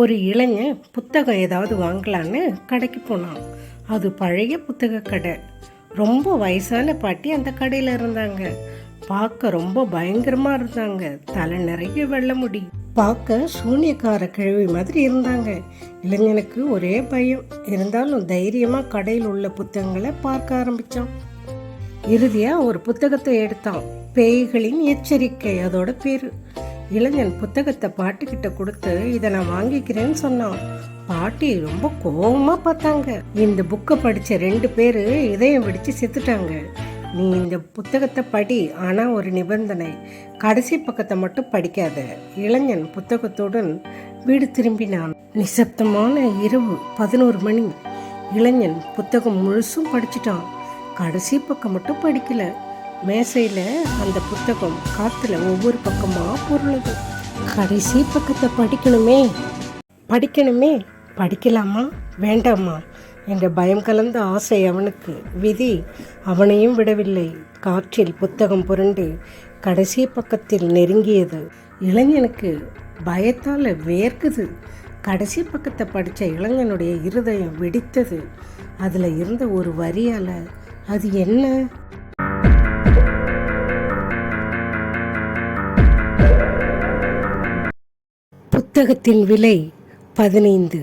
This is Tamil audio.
ஒரு இளைஞன் புத்தகம் ஏதாவது வாங்கலான்னு கடைக்கு போனான். அது பழைய புத்தக கடை. ரொம்ப வயசான பாட்டி அந்த கடையில் இருந்தாங்க. பார்க்க ரொம்ப பயங்கரமாக இருந்தாங்க. தலை நிறைய வெள்ள முடி. பார்க்க சூனியக்கார கிழவி மாதிரி இருந்தாங்க. இளைஞனுக்கு ஒரே பயம். இருந்தாலும் தைரியமாக கடையில் உள்ள புத்தகங்களை பார்க்க ஆரம்பித்தான் இறுதியாக ஒரு புத்தகத்தை எடுத்தான். பேய்களின் எச்சரிக்கை அதோட பேர். இளைஞன் புத்தகத்தை பாட்டிக்கிட்ட கொடுத்து இதை நான் வாங்கிக்கிறேன்னு சொன்னான். பாட்டி ரொம்ப கோவமா பார்த்தாங்க. இந்த புக்கை படிச்ச ரெண்டு பேர் இதயம் வெடிச்சு செத்துட்டாங்க. நீ இந்த புத்தகத்தை படி ஆனால் ஒரு நிபந்தனை. கடைசி பக்கத்தை மட்டும் படிக்காத. இளைஞன் புத்தகத்துடன் வீடு திரும்பினான். நிசப்தமான இரவு பதினோரு மணி. இளைஞன் புத்தகம் முழுசும் படிச்சிட்டான். கடைசி பக்கம் மட்டும் படிக்கல. மேசையில் அந்த புத்தகம் காற்றுல ஒவ்வொரு பக்கமாக பொருளுது கடைசி பக்கத்தை படிக்கணுமே. படிக்கணுமே. படிக்கலாமா? வேண்டாமா? என்ற பயம் கலந்த ஆசை அவனுக்கு. விதி அவனையும் விடவில்லை. காற்றில் புத்தகம் புரண்டு கடைசி பக்கத்தில் நெருங்கியது. இளைஞனுக்கு பயத்தால் வேர்க்குது. கடைசி பக்கத்தை படித்த இளைஞனுடைய இருதயம் வெடித்தது. அதில் இருந்த ஒரு வரியால் அது என்ன? புத்தகத்தின் விலை பதினைந்து.